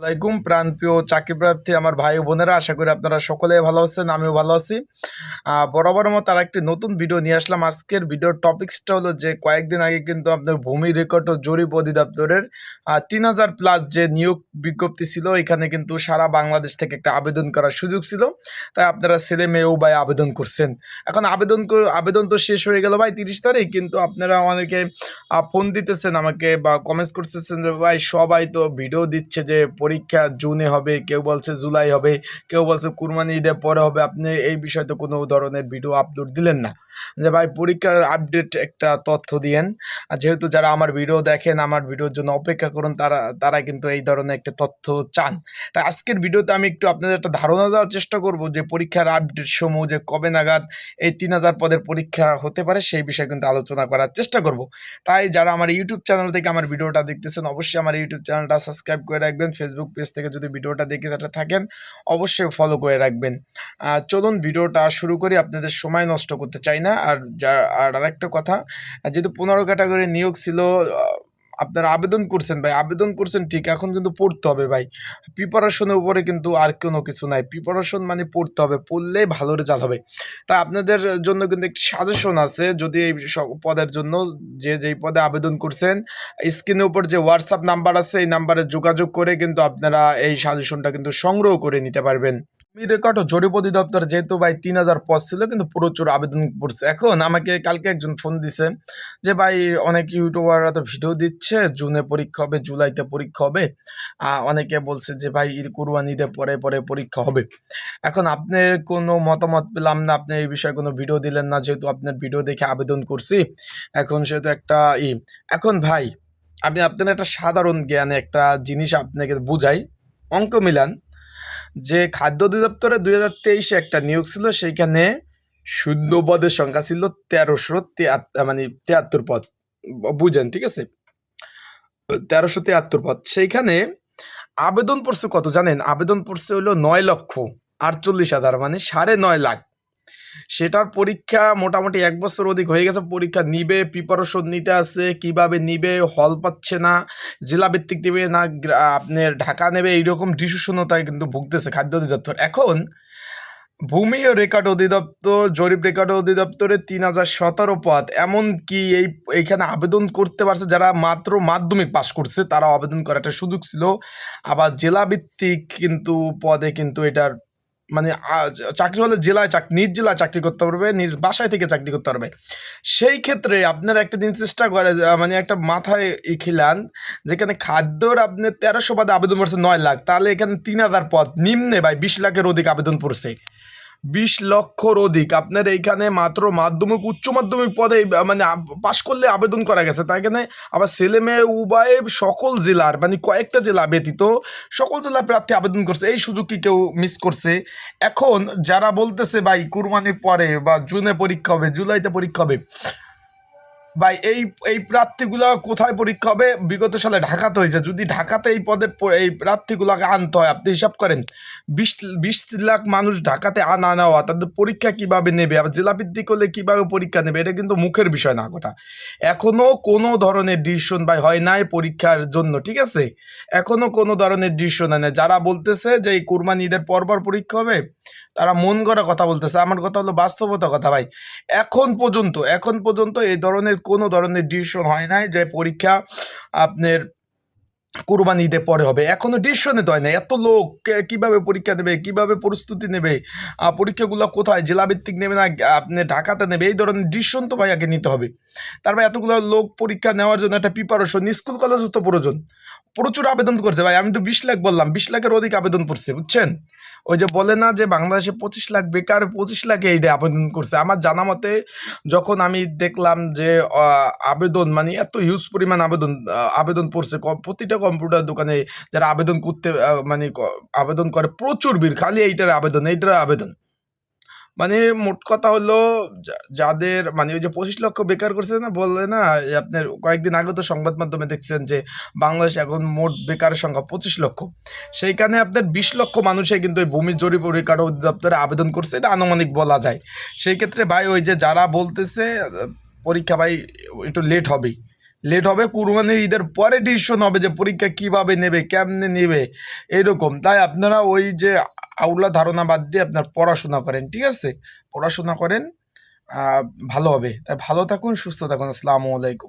আলাইকুম। প্রাণপ্রিয় চাকরি প্রার্থী আমার ভাই বোনেরা, আশা করি আপনারা সকলে ভালো আছেন, আমিও ভালো আছি। বরাবর মতো আর একটি নতুন ভিডিও নিয়ে আসলাম। আজকের ভিডিওর টপিক্সটা হলো যে, কয়েকদিন আগে কিন্তু আপনার ভূমি রেকর্ড ও জরিপ অধিদপ্তরের তিন হাজার প্লাস যে নিয়োগ বিজ্ঞপ্তি ছিল, এখানে কিন্তু সারা বাংলাদেশ থেকে একটা আবেদন করার সুযোগ ছিল। তাই আপনারা ছেলে মেয়েও ভাই আবেদন করছেন। এখন আবেদন আবেদন তো শেষ হয়ে গেল ভাই তিরিশ তারিখ, কিন্তু আপনারা অনেকে ফোন দিতেছেন আমাকে বা কমেন্টস করতেছেন যে, ভাই সবাই তো ভিডিও দিচ্ছে যে পরীক্ষা জুনে হবে, কেউ বলছে জুলাই হবে, কেউ বলছে কুরবানি ঈদের পরে হবে। আপনি এই বিষয়ে তো কোনো ধরনের ভিডিও আপলোড দিলেন না। যে ভাই, পরীক্ষার আপডেট একটা তথ্য দিয়েন। যেহেতু যারা আমার ভিডিও দেখেন, আমার ভিডিওর জন্য অপেক্ষা করুন, তারা তারা কিন্তু এই ধরনের একটা তথ্য চান। তাই আজকের ভিডিওতে আমি একটু আপনাদের একটা ধারণা দেওয়ার চেষ্টা করব যে পরীক্ষার আপডেট সমূহ যে কবে নাগাদ এই তিন হাজার পদের পরীক্ষা হতে পারে, সেই বিষয়ে কিন্তু আলোচনা করার চেষ্টা করব। তাই যারা আমার ইউটিউব চ্যানেল থেকে আমার ভিডিওটা দেখতেছেন, অবশ্যই আমার ইউটিউব চ্যানেলটা সাবস্ক্রাইব করে রাখবেন। ফেসবুক পেজ থেকে যদি ভিডিওটা দেখে থাকেন, অবশ্যই ফলো করে রাখবেন। চলুন ভিডিওটা শুরু করি, আপনাদের সময় নষ্ট করতে চাই না। আর যা, আর আরেকটা কথা, যেহেতু পনেরো ক্যাটাগরি নিয়োগ ছিল আপনারা আবেদন করছেন ভাই, আবেদন করছেন ঠিক, এখন কিন্তু পড়তে হবে ভাই। প্রিপারেশনের উপরে কিন্তু আর কোনো কিছু নাই। প্রিপারেশন মানে পড়তে হবে, পড়লেই ভালো রেজাল্ট হবে। তা আপনাদের জন্য কিন্তু একটি সাজেশন আছে, যদি এই পদের জন্য যে, যেই পদে আবেদন করছেন স্ক্রিনের উপর যে হোয়াটসঅ্যাপ নাম্বার আছে, এই নাম্বারে যোগাযোগ করে কিন্তু আপনারা এই সাজেশনটা কিন্তু সংগ্রহ করে নিতে পারবেন। ভূমি রেকর্ড জরিপ অধিদপ্তর যেহেতু ভাই তিন হাজার পদ ছিল কিন্তু প্রচুর আবেদন করছে। এখন আমাকে কালকে একজন ফোন দিছে যে ভাই অনেক ইউটিউবাররা তো ভিডিও দিচ্ছে জুনে পরীক্ষা হবে জুলাইতে পরীক্ষা হবে। আহ, অনেকে বলছে যে ভাই ঈদ কুরবানি ঈদের পরে পরে পরীক্ষা হবে। এখন আপনার কোনো মতামত পেলাম না আপনি এই বিষয়ে কোনো ভিডিও দিলেন না যেহেতু আপনার ভিডিও দেখে আবেদন করছি। এখন সেহেতু একটা ই এখন ভাই আমি আপনার একটা সাধারণ জ্ঞানে একটা জিনিস আপনাকে বুঝাই। অঙ্ক মিলান যে খাদ্য অধিদপ্তরে দুই হাজার তেইশে একটা নিয়োগ ছিল, সেইখানে শূন্য পদের সংখ্যা ছিল তেরোশো মানে তিয়াত্তর পদ। বুঝেন, ঠিক আছে? তেরোশো তিয়াত্তর পদ। সেইখানে আবেদন পড়ছে কত জানেন? আবেদন পড়ছে হলো নয় লক্ষ আটচল্লিশ হাজার মানে সাড়ে নয় লাখ। সেটার পরীক্ষা মোটামুটি এক বছর অধিক হয়ে গেছে। পরীক্ষা নিবে প্রিপারেশন নিতে আছে কীভাবে নিবে হল পাচ্ছে না জেলা ভিত্তিক নেবে না আপনার ঢাকা নেবে, এইরকম ডিসিশনতায় কিন্তু ভুগতেছে খাদ্য অধিদপ্তর। এখন ভূমি ও রেকর্ড অধিদপ্তর, জরিপ রেকর্ড অধিদপ্তরে তিন হাজার সতেরো পদ। এমনকি এই এইখানে আবেদন করতে পারছে যারা মাত্র মাধ্যমিক পাশ করছে তারা আবেদন করার একটা সুযোগ ছিল। আবার জেলাভিত্তিক কিন্তু পদে কিন্তু এটার মানে চাকরি হলে জেলায় চাকরি নিজ জেলায় চাকরি করতে পারবে, নিজ বাসায় থেকে চাকরি করতে পারবে। সেই ক্ষেত্রে আপনারা একটা জিনিস চেষ্টা করে মানে একটা মাথায় খিলান যেখানে খাদ্যর আপনি তেরোশো পদে আবেদন করছে নয় লাখ, তাহলে এখানে তিন হাজার পদ, নিম্নে ভাই বিশ লাখের অধিক আবেদন পড়ছে। বিশ লক্ষর অধিক। আপনার এইখানে মাত্র মাধ্যমিক, উচ্চ মাধ্যমিক পদে মানে পাশ করলে আবেদন করা গেছে, তাই এখানে আবার ছেলে মেয়ে উভয়ে সকল জেলার মানে কয়েকটা জেলা ব্যতীত সকল জেলা প্রার্থী আবেদন করছে। এই সুযোগ কি কেউ মিস করছে? এখন যারা বলতেছে, ভাই, কুরবানির পরে বা জুনে পরীক্ষা হবে, জুলাইতে পরীক্ষা হবে। ভাই, এই এই প্রার্থীগুলো কোথায় পরীক্ষা হবে? বিগত সালে ঢাকাতে হয়েছে। যদি ঢাকাতে এই পদের প- এই প্রার্থীগুলোকে আনতে হয়, আপনি হিসাব করেন, বিশ বিশ লাখ মানুষ ঢাকাতে আনা নেওয়া তাদের পরীক্ষা কীভাবে নেবে? আবার জেলাভিত্তিক হলে কীভাবে পরীক্ষা নেবে? এটা কিন্তু মুখের বিষয় না কথা। এখনও কোনো ধরনের ডিসিশন ভাই হয় নাই পরীক্ষার জন্য, ঠিক আছে? এখনও কোনো ধরনের ডিসিশন হয় যারা বলতেছে যে এই কুরবানি ঈদের পরপর পরীক্ষা হবে তারা মন করা কথা বলতেছে। আমার কথা হলো বাস্তবতা কথা ভাই। এখন পর্যন্ত এখন পর্যন্ত এই ধরনের কোনো ধরনের ডিসিশন হয় নাই যে পরীক্ষা আপনার কুরবানি ঈদের পরে হবে। এখনও ডিসিশনে তো হয় না এত লোক কীভাবে পরীক্ষা নেবে কীভাবে প্রস্তুতি নেবে পরীক্ষাগুলো কোথায়, জেলাভিত্তিক নেবে না আপনি ঢাকাতে নেবে, এই ধরনের ডিসিশন তো ভাই আগে নিতে হবে। তারপরে এতগুলো লোক পরীক্ষা নেওয়ার জন্য একটা প্রিপারেশন স্কুল কলেজও তো প্রয়োজন। প্রচুর আবেদন করছে ভাই, আমি তো বিশ লাখ বললাম, বিশ লাখের অধিক আবেদন করছে, বুঝছেন? ওই যে বলে না যে বাংলাদেশে পঁচিশ লাখ বেকার, পঁচিশ লাখে এইটা আবেদন করছে। আমার জানা মতে যখন আমি দেখলাম যে আবেদন মানে এত হিউজ পরিমাণ আবেদন আবেদন পড়ছে প্রতিটা কম্পিউটার দোকানে যারা আবেদন করতে মানে আবেদন করে প্রচুর ভিড়, খালি এইটার আবেদন এইটার আবেদন। মানে মোট কথা হলো যাদের মানে ওই যে পঁচিশ লক্ষ বেকার করছে না, বললে না আপনার কয়েকদিন আগে তো সংবাদ মাধ্যমে দেখছেন যে বাংলাদেশ এখন মোট বেকারের সংখ্যা পঁচিশ লক্ষ। সেইখানে আপনার বিশ লক্ষ মানুষে কিন্তু ওই ভূমি জরিপ রেকর্ড অধিদপ্তরে আবেদন করছে, এটা আনুমানিক বলা যায়। সেই ক্ষেত্রে ভাই, ওই যে যারা বলতেছে, পরীক্ষা ভাই, একটু লেট হবেই। লেট হবে, কুরবানির ঈদের পরে ডিসিশন হবে যে পরীক্ষা কীভাবে নেবে, কেমনে নেবে, এরকম। তাই আপনারা ওই যে আউলা ধারণা বাদ দিয়ে আপনার পড়াশোনা করেন, ঠিক আছে? পড়াশোনা করেন ভালো হবে। তাই ভালো থাকুন, সুস্থ থাকুন। আসসালামু আলাইকুম।